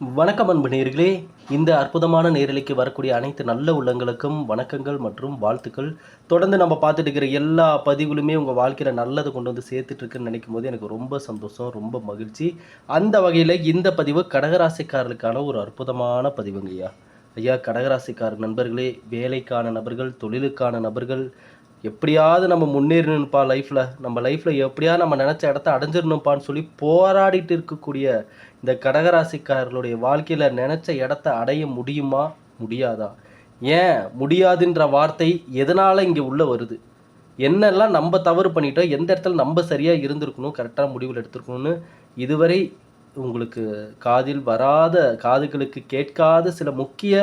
வணக்கம் அன்பு நேர்களே. இந்த அற்புதமான நேரலைக்கு வரக்கூடிய அனைத்து நல்ல உள்ளங்களுக்கும் வணக்கங்கள் மற்றும் வாழ்த்துக்கள். தொடர்ந்து நம்ம பார்த்துட்டு இருக்கிற எல்லா பதிவுகளுமே உங்கள் வாழ்க்கையில் நல்லது கொண்டு வந்து சேர்த்துட்ருக்குன்னு நினைக்கும் போது எனக்கு ரொம்ப சந்தோஷம் ரொம்ப மகிழ்ச்சி. அந்த வகையில் இந்த பதிவு கடகராசிக்காரர்களுக்கான ஒரு அற்புதமான பதிவுங்க ஐயா ஐயா கடகராசிக்கார நண்பர்களே வேலைக்கான நபர்கள் தொழிலுக்கான நபர்கள் எப்படியாவது நம்ம முன்னேறணும்ப்பா லைஃப்பில் நம்ம லைஃப்பில் எப்படியாவது நம்ம நினச்ச இடத்த அடைஞ்சிடணும்ப்பான்னு சொல்லி போராடிட்டு இருக்கக்கூடிய இந்த கடகராசிக்காரர்களுடைய வாழ்க்கையில் நினச்ச இடத்த அடைய முடியுமா? முடியாதா? ஏன் முடியாதுன்ற வார்த்தை எதனால் இங்கே உள்ளே வருது? என்னெல்லாம் நம்ம தவறு பண்ணிட்டோம்? எந்த இடத்துல நம்ம சரியாக இருந்திருக்கணும்? கரெக்டான முடிவில் எடுத்துருக்கணும்னு இதுவரை உங்களுக்கு காதில் வராத காதுகளுக்கு கேட்காத சில முக்கிய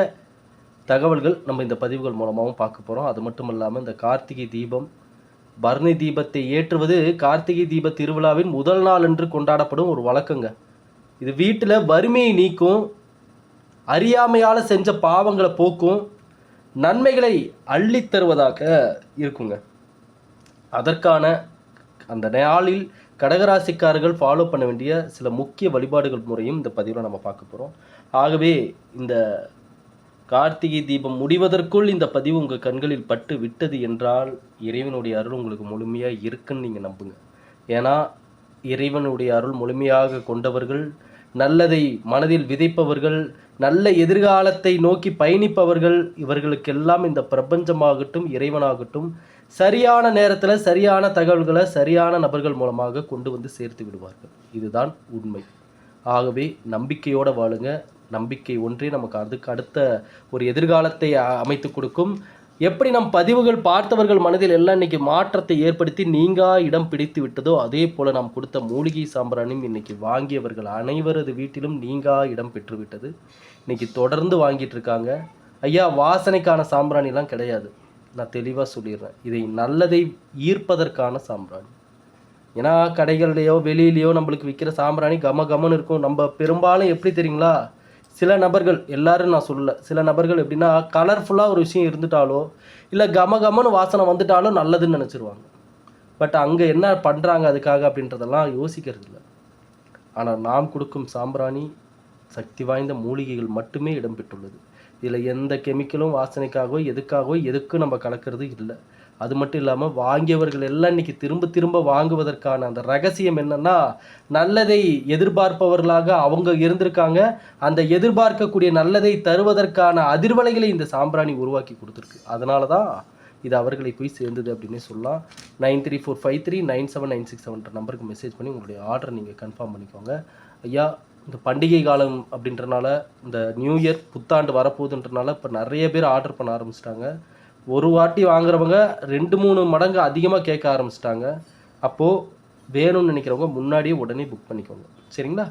தகவல்கள் நம்ம இந்த பதிவுகள் மூலமாகவும் பார்க்க போகிறோம் அது மட்டும் இல்லாமல் இந்த கார்த்திகை தீபம் பரணி தீபத்தை ஏற்றுவது கார்த்திகை தீப திருவிழாவின் முதல் நாள் என்று கொண்டாடப்படும் ஒரு வழக்கங்க. இது வீட்டில் வறுமையை நீக்கும் அறியாமையால் செஞ்ச பாவங்களை போக்கும் நன்மைகளை அள்ளித்தருவதாக இருக்குங்க. அதற்கான அந்த நாளில் கடகராசிக்காரர்கள் ஃபாலோ பண்ண வேண்டிய சில முக்கிய வழிபாடுகள் முறையும் இந்த பதிவில் நம்ம பார்க்க போகிறோம் ஆகவே இந்த கார்த்திகை தீபம் முடிவதற்குள் இந்த பதிவு உங்கள் கண்களில் பட்டு விட்டது என்றால் இறைவனுடைய அருள் உங்களுக்கு முழுமையாக இருக்குன்னு நீங்கள் நம்புங்க. ஏன்னா இறைவனுடைய அருள் முழுமையாக கொண்டவர்கள் நல்லதை மனதில் விதைப்பவர்கள் நல்ல எதிர்காலத்தை நோக்கி பயணிப்பவர்கள் இவர்களுக்கெல்லாம் இந்த பிரபஞ்சமாகட்டும் இறைவனாகட்டும் சரியான நேரத்தில் சரியான தகவல்களை சரியான நபர்கள் மூலமாக கொண்டு வந்து சேர்த்து விடுவார்கள். இதுதான் உண்மை. ஆகவே நம்பிக்கையோடு வாழுங்க. நம்பிக்கை ஒன்றே நமக்கு அதுக்கு அடுத்த ஒரு எதிர்காலத்தை அமைத்து கொடுக்கும். எப்படி நம் பதிவுகள் பார்த்தவர்கள் மனதில் எல்லாம் இன்னைக்கு மாற்றத்தை ஏற்படுத்தி நீங்கா இடம் பிடித்து விட்டதோ அதே போல் நாம் கொடுத்த மூலிகை சாம்பிராணியும் இன்னைக்கு வாங்கியவர்கள் அனைவரது வீட்டிலும் நீங்கா இடம் பெற்று விட்டது. இன்னைக்கு தொடர்ந்து வாங்கிட்டு இருக்காங்க. ஐயா வாசனைக்கான சாம்பிராணிலாம் கிடையாது. நான் தெளிவாக சொல்லிடுறேன். இதை நல்லதை ஈர்ப்பதற்கான சாம்பிராணி ஏன்னா கடைகள்லையோ வெளியிலையோ நம்மளுக்கு விற்கிற சாம்பிராணி கம கமன்னு இருக்கும். நம்ம பெரும்பாலும் எப்படி தெரியுங்களா? சில நபர்கள் எல்லாரும் நான் சொல்லல. சில நபர்கள் எப்படின்னா கலர்ஃபுல்லாக ஒரு விஷயம் இருந்துட்டாலோ இல்லை கம கமன்னு வாசனை வந்துட்டாலோ நல்லதுன்னு நினச்சிருவாங்க. பட் அங்கே என்ன பண்ணுறாங்க அதுக்காக அப்படின்றதெல்லாம் யோசிக்கிறது இல்லை. ஆனால் நாம் கொடுக்கும் சாம்பிராணி சக்தி வாய்ந்த மூலிகைகள் மட்டுமே இடம்பெற்றுள்ளது. இதில் எந்த கெமிக்கலும் வாசனைக்காகவோ எதுக்காகவோ எதுக்கும் நம்ம கலக்கிறது இல்லை. அது மட்டும் இல்லாமல் வாங்கியவர்கள் எல்லாம் இன்னைக்கு திரும்ப திரும்ப வாங்குவதற்கான அந்த ரகசியம் என்னன்னா நல்லதை எதிர்பார்ப்பவர்களாக அவங்க இருந்திருக்காங்க. அந்த எதிர்பார்க்கக்கூடிய நல்லதை தருவதற்கான அதிர்வலைகளை இந்த சாம்பிராணி உருவாக்கி கொடுத்துருக்கு. அதனால தான் இது அவர்களை போய் சேர்ந்தது அப்படின்னே சொல்லலாம். Nine three four five three nine seven nine six செவன்ற நம்பருக்கு மெசேஜ் பண்ணி உங்களுடைய ஆர்டர் நீங்கள் கன்ஃபார்ம் பண்ணிக்கோங்க. ஐயா இந்த பண்டிகை காலம் அப்படின்றனால இந்த நியூ இயர் புத்தாண்டு வரப்போகுதுன்றனால இப்போ நிறைய பேர் ஆர்டர் பண்ண ஆரம்பிச்சிட்டாங்க. ஒரு வாட்டி வாங்குறவங்க ரெண்டு மூணு மடங்கு அதிகமாக கேட்க ஆரம்பிச்சிட்டாங்க. அப்போது வேணும்னு நினைக்கிறவங்க முன்னாடியே உடனே புக் பண்ணிக்கோங்க. சரிங்களா?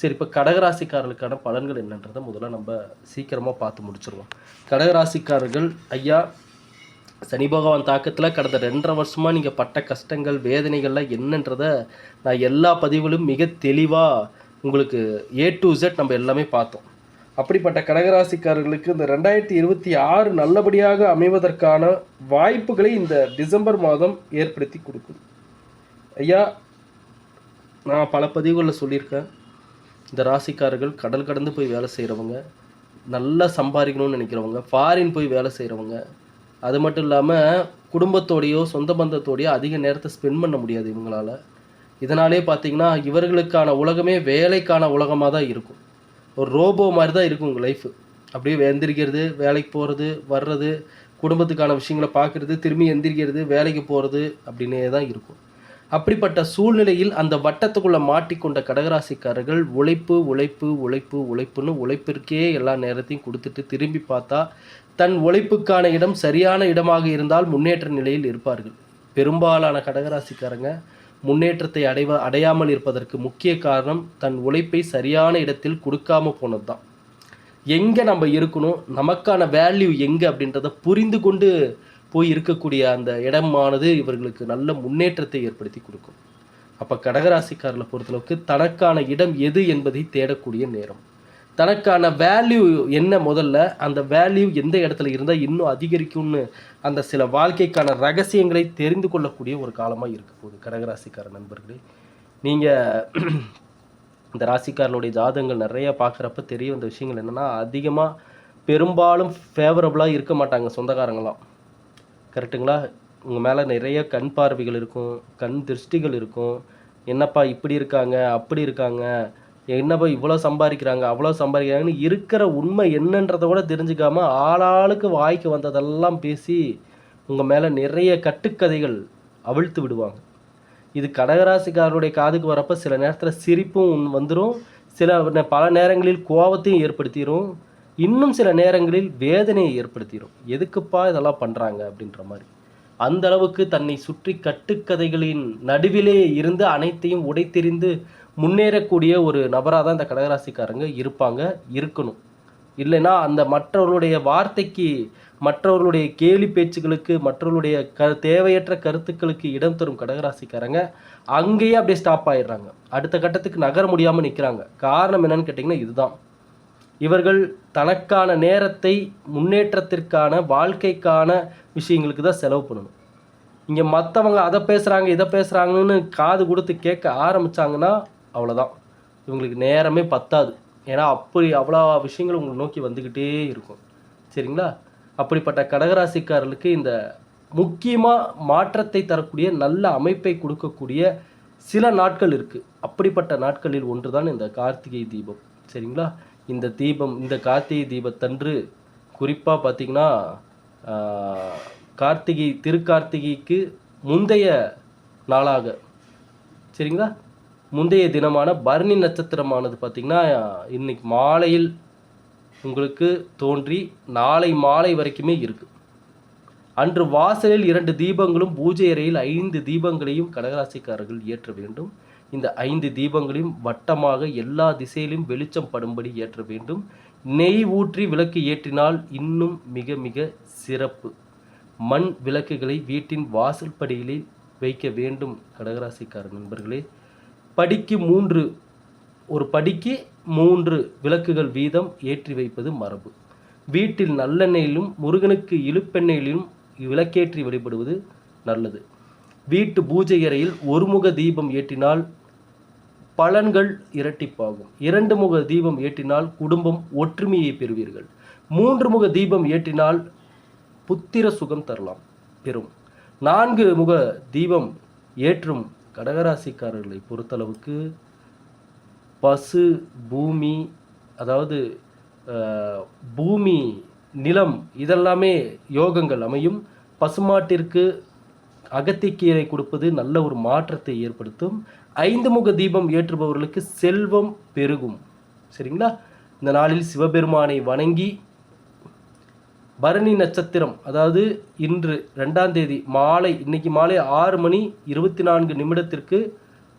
சரி இப்போ கடகராசிக்காரர்களுக்கான பலன்கள் என்னன்றதை முதல்ல நம்ம சீக்கிரமாக பார்த்து முடிச்சிருவோம். கடகராசிக்காரர்கள் ஐயா சனி பகவான் தாக்கத்தில் கடந்த ரெண்டரை வருஷமாக நீங்கள் பட்ட கஷ்டங்கள் வேதனைகள்லாம் என்னன்றதை நான் எல்லா பதிவுகளும் மிக தெளிவாக உங்களுக்கு ஏ டு இசட் நம்ம எல்லாமே பார்த்தோம். அப்படிப்பட்ட கடகராசிக்காரர்களுக்கு இந்த ரெண்டாயிரத்தி இருபத்தி ஆறு நல்லபடியாக அமைவதற்கான வாய்ப்புகளை இந்த டிசம்பர் மாதம் ஏற்படுத்தி கொடுக்கும். ஐயா நான் பல பதிவுகளில் சொல்லியிருக்கேன். இந்த ராசிக்காரர்கள் கடல் கடந்து போய் வேலை செய்கிறவங்க நல்லா சம்பாதிக்கணும்னு நினைக்கிறவங்க ஃபாரின் போய் வேலை செய்கிறவங்க அது மட்டும் இல்லாமல் குடும்பத்தோடையோ சொந்த பந்தத்தோடையோ அதிக நேரத்தை ஸ்பெண்ட் பண்ண முடியாது இவங்களால. இதனாலே பார்த்தீங்கன்னா இவர்களுக்கான உலகமே வேலைக்கான உலகமாக தான் இருக்கும். ஒரு ரோபோ மாதிரி தான் இருக்கும் உங்கள் லைஃப் அப்படியே எந்திரிக்கிறது வேலைக்கு போகிறது வர்றது குடும்பத்துக்கான விஷயங்களை பார்க்குறது திரும்பி எந்திரிக்கிறது வேலைக்கு போகிறது அப்படின்னே தான் இருக்கும். அப்படிப்பட்ட சூழ்நிலையில் அந்த வட்டத்துக்குள்ளே மாட்டிக்கொண்ட கடகராசிக்காரர்கள் உழைப்பு உழைப்பு உழைப்பு உழைப்புன்னு உழைப்பிற்கே எல்லா நேரத்தையும் கொடுத்துட்டு திரும்பி பார்த்தா தன் உழைப்புக்கான இடம் சரியான இடமாக இருந்தால் முன்னேற்ற நிலையில் இருப்பார்கள். பெரும்பாலான கடகராசிக்காரங்க முன்னேற்றத்தை அடைவ அடையாமல் இருப்பதற்கு முக்கிய காரணம் தன் உழைப்பை சரியான இடத்தில் கொடுக்காம போனது தான் எங்கே நம்ம இருக்கணும் நமக்கான வேல்யூ எங்கே அப்படின்றத புரிந்து கொண்டு போய் இருக்கக்கூடிய அந்த இடமானது இவர்களுக்கு நல்ல முன்னேற்றத்தை ஏற்படுத்தி கொடுக்கும். அப்போ கடகராசிக்காரில் பொறுத்தளவுக்கு தனக்கான இடம் எது என்பதை தேடக்கூடிய நேரம். தனக்கான வேல்யூ என்ன முதல்ல? அந்த வேல்யூ எந்த இடத்துல இருந்தால் இன்னும் அதிகரிக்கும்னு அந்த சில வாழ்க்கைக்கான ரகசியங்களை தெரிந்து கொள்ளக்கூடிய ஒரு காலமாக இருக்க போகுது. கடகராசிக்கார நண்பர்களே நீங்கள் இந்த ராசிக்காரனுடைய ஜாதகங்கள் நிறைய பார்க்குறப்ப தெரிய வந்த விஷயங்கள் என்னென்னா அதிகமாக பெரும்பாலும் ஃபேவரபுளாக இருக்க மாட்டாங்க சொந்தக்காரங்களாம் கரெக்ட்டுங்களா? உங்கள் மேலே நிறைய கண் பார்வைகள் இருக்கும் கண் திருஷ்டிகள் இருக்கும். என்னப்பா இப்படி இருக்காங்க அப்படி இருக்காங்க என்னப்போ இவ்வளோ சம்பாதிக்கிறாங்க அவ்வளோ சம்பாதிக்கிறாங்கன்னு இருக்கிற உண்மை என்னன்றதை கூட தெரிஞ்சுக்காம ஆளாளுக்கு வாய்க்கு வந்ததெல்லாம் பேசி உங்கள் மேலே நிறைய கட்டுக்கதைகள் அவிழ்த்து விடுவாங்க. இது கடகராசிக்காரருடைய காதுக்கு வரப்போ சில நேரத்தில் சிரிப்பும் வந்துடும் சில பல நேரங்களில் கோபத்தையும் ஏற்படுத்திடும் இன்னும் சில நேரங்களில் வேதனையை ஏற்படுத்திடும் எதுக்குப்பா இதெல்லாம் பண்ணுறாங்க அப்படின்ற மாதிரி. அந்த அளவுக்கு தன்னை சுற்றி கட்டுக்கதைகளின் நடுவிலே இருந்து அனைத்தையும் உடைத்தெறிந்து முன்னேறக்கூடிய ஒரு நபராக தான் இந்த கடகராசிக்காரங்க இருப்பாங்க இருக்கணும். இல்லைன்னா அந்த மற்றவர்களுடைய வார்த்தைக்கு மற்றவர்களுடைய கேலி பேச்சுகளுக்கு மற்றவர்களுடைய க தேவையற்ற கருத்துக்களுக்கு இடம் தரும் கடகராசிக்காரங்க அங்கேயே அப்படியே ஸ்டாப் ஆயிடுறாங்க. அடுத்த கட்டத்துக்கு நகர முடியாமல் நிற்கிறாங்க காரணம் என்னன்னு கேட்டிங்கன்னா இதுதான். இவர்கள் தனக்கான நேரத்தை முன்னேற்றத்திற்கான வாழ்க்கைக்கான விஷயங்களுக்கு தான் செலவு பண்ணணும். இங்கே மற்றவங்க அதை பேசுகிறாங்க இதை பேசுகிறாங்கன்னு காது கொடுத்து கேட்க ஆரம்பிச்சாங்கன்னா அவ்வளோதான் இவங்களுக்கு நேரமே பத்தாது. ஏன்னா அப்படி அவ்வளோ விஷயங்கள் உங்களை நோக்கி வந்துக்கிட்டே இருக்கும். சரிங்களா? அப்படிப்பட்ட கடகராசிக்காரர்களுக்கு இந்த முக்கியமாக மாற்றத்தை தரக்கூடிய நல்ல அமைப்பை கொடுக்கக்கூடிய சில நாட்கள் இருக்குது அப்படிப்பட்ட நாட்களில் ஒன்று தான் இந்த கார்த்திகை தீபம். சரிங்களா? இந்த தீபம் இந்த கார்த்திகை தீபத்தன்று குறிப்பாக பார்த்தீங்கன்னா கார்த்திகை திருக்கார்த்திகைக்கு முந்தைய நாளாக. சரிங்களா? முந்தைய தினமான பரணி நட்சத்திரமானது பார்த்திங்கன்னா இன்னைக்கு மாலையில் உங்களுக்கு தோன்றி நாளை மாலை வரைக்குமே இருக்குது அன்று வாசலில் இரண்டு தீபங்களும் பூஜை அறையில் ஐந்து தீபங்களையும் கடகராசிக்காரர்கள் ஏற்ற வேண்டும். இந்த ஐந்து தீபங்களையும் வட்டமாக எல்லா திசையிலும் வெளிச்சம் படும்படி ஏற்ற வேண்டும். நெய் ஊற்றி விளக்கு ஏற்றினால் இன்னும் மிக மிக சிறப்பு. மண் விளக்குகளை வீட்டின் வாசல் படியிலே வைக்க வேண்டும் கடகராசிக்கார நண்பர்களே. படிக்கு மூன்று ஒரு படிக்கு மூன்று விளக்குகள் வீதம் ஏற்றி வைப்பது மரபு. வீட்டில் நல்லெண்ணெயிலும் முருகனுக்கு இழுப்பெண்ணெயிலும் விளக்கேற்றி வழிபடுவது நல்லது. வீட்டு பூஜை அறையில் ஒருமுக தீபம் ஏற்றினால் பலன்கள் இரட்டிப்பாகும். இரண்டு முக தீபம் ஏற்றினால் குடும்பம் ஒற்றுமையை பெறுவீர்கள். மூன்று முக தீபம் ஏற்றினால் புத்திர சுகம் தரலாம். பெறும். நான்கு முக தீபம் ஏற்றும் கடகராசிக்காரர்களை பொறுத்தளவுக்கு பசு பூமி அதாவது பூமி நிலம் இதெல்லாமே யோகங்கள் அமையும். பசுமாட்டிற்கு அகத்திக்கீரை கொடுப்பது நல்ல ஒரு மாற்றத்தை ஏற்படுத்தும். ஐந்து முக தீபம் ஏற்றுபவர்களுக்கு செல்வம் பெருகும். சரிங்களா? இந்த நாளில் சிவபெருமானை வணங்கி பரணி நட்சத்திரம் அதாவது இன்று ரெண்டாம் தேதி மாலை இன்னைக்கு மாலை ஆறு மணி இருபத்தி நான்கு நிமிடத்திற்கு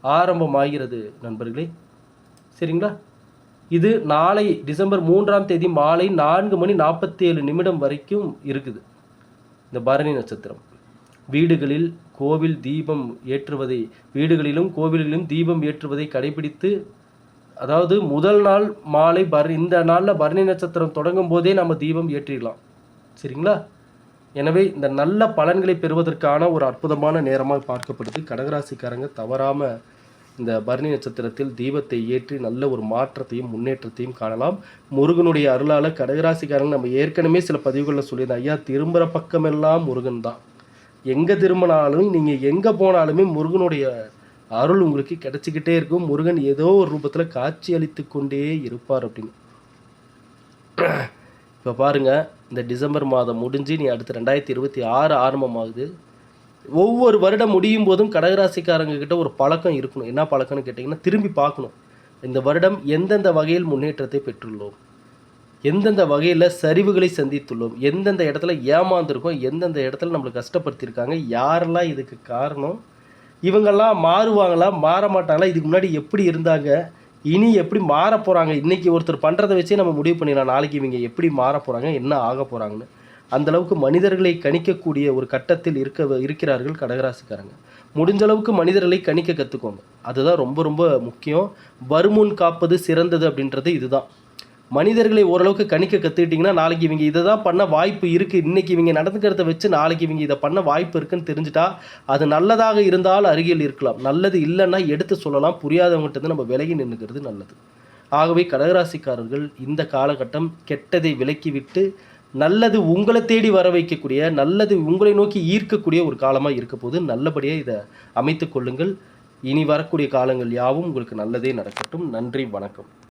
ஆரம்பமாகிறது நண்பர்களே. சரிங்களா? இது நாளை டிசம்பர் மூன்றாம் தேதி மாலை நான்கு மணி நாற்பத்தி ஏழு நிமிடம் வரைக்கும் இருக்குது இந்த பரணி நட்சத்திரம். வீடுகளில் கோவில் தீபம் ஏற்றுவதை வீடுகளிலும் கோவில்களிலும் தீபம் ஏற்றுவதை கடைபிடித்து அதாவது முதல் நாள் மாலை பரணி இந்த நாளில் பரணி நட்சத்திரம் தொடங்கும் போதே நம்ம தீபம் ஏற்றிடலாம். சரிங்களா? எனவே இந்த நல்ல பலன்களை பெறுவதற்கான ஒரு அற்புதமான நேரமாக பார்க்கப்படுது. கடகராசிக்காரங்க தவறாமல் இந்த பரணி நட்சத்திரத்தில் தீபத்தை ஏற்றி நல்ல ஒரு மாற்றத்தையும் முன்னேற்றத்தையும் காணலாம். முருகனுடைய அருளால் கடகராசிக்காரங்க நம்ம ஏற்கனவே சில பதிவுகளில் சொல்லியிருந்தோம் ஐயா திரும்புகிற பக்கமெல்லாம் முருகன் தான். எங்கே திரும்பினாலும் நீங்கள் எங்கே போனாலுமே முருகனுடைய அருள் உங்களுக்கு கிடைச்சிக்கிட்டே இருக்கும். முருகன் ஏதோ ஒரு ரூபத்தில் காட்சி அளித்து கொண்டே இருப்பார் அப்படின்னு. இப்போ பாருங்க இந்த டிசம்பர் மாதம் முடிஞ்சு நீ அடுத்து ரெண்டாயிரத்தி இருபத்தி ஆறு ஆரம்பமாகுது. ஒவ்வொரு வருடம் முடியும் போதும் கடகராசிக்காரங்க கிட்ட ஒரு பழக்கம் இருக்கணும். என்ன பழக்கம்னு கேட்டிங்கன்னா திரும்பி பார்க்கணும். இந்த வருடம் எந்தெந்த வகையில் முன்னேற்றத்தை பெற்றுள்ளோம்? எந்தெந்த வகையில் சரிவுகளை சந்தித்துள்ளோம்? எந்தெந்த இடத்துல ஏமாந்துருக்கோம்? எந்தெந்த இடத்துல நம்மளை கஷ்டப்படுத்தியிருக்காங்க? யாரெல்லாம் இதுக்கு காரணம்? இவங்கெல்லாம் மாறுவாங்களா? மாற மாட்டாங்களா இதுக்கு முன்னாடி எப்படி இருந்தாங்க? இனி எப்படி மாற போகிறாங்க இன்றைக்கி ஒருத்தர் பண்ணுறதை வச்சே நம்ம முடிவு பண்ணிடலாம். நாளைக்கு இவங்க எப்படி மாற போகிறாங்க என்ன ஆக போகிறாங்கன்னு அந்தளவுக்கு மனிதர்களை கணிக்கக்கூடிய ஒரு கட்டத்தில் இருக்க இருக்கிறார்கள் கடகராசிக்காரங்க. முடிஞ்ச அளவுக்கு மனிதர்களை கணிக்க கற்றுக்கோங்க அதுதான் ரொம்ப ரொம்ப முக்கியம். வருமுன் காப்பது சிறந்தது அப்படின்றது இதுதான். மனிதர்களை ஓரளவுக்கு கணிக்க கற்றுக்கிட்டிங்கன்னா நாளைக்கு இவங்க இதை தான் பண்ண வாய்ப்பு இருக்குது இன்றைக்கி இவங்க நடந்துக்கிறத வச்சு நாளைக்கு இவங்க இதை பண்ண வாய்ப்பு இருக்குன்னு தெரிஞ்சுட்டா அது நல்லதாக இருந்தால் அருகில் இருக்கலாம். நல்லது இல்லைன்னா எடுத்து சொல்லலாம். புரியாதவங்ககிட்ட இருந்து நம்ம விலகி நின்றுக்கிறது நல்லது. ஆகவே கடகராசிக்காரர்கள் இந்த காலகட்டம் கெட்டதை விலக்கிவிட்டு நல்லது உங்களை தேடி வர வைக்கக்கூடிய நல்லது உங்களை நோக்கி ஈர்க்கக்கூடிய ஒரு காலமாக இருக்க போது நல்லபடியாக இதை அமைத்து கொள்ளுங்கள். இனி வரக்கூடிய காலங்கள் யாவும் உங்களுக்கு நல்லதே நடக்கட்டும். நன்றி வணக்கம்.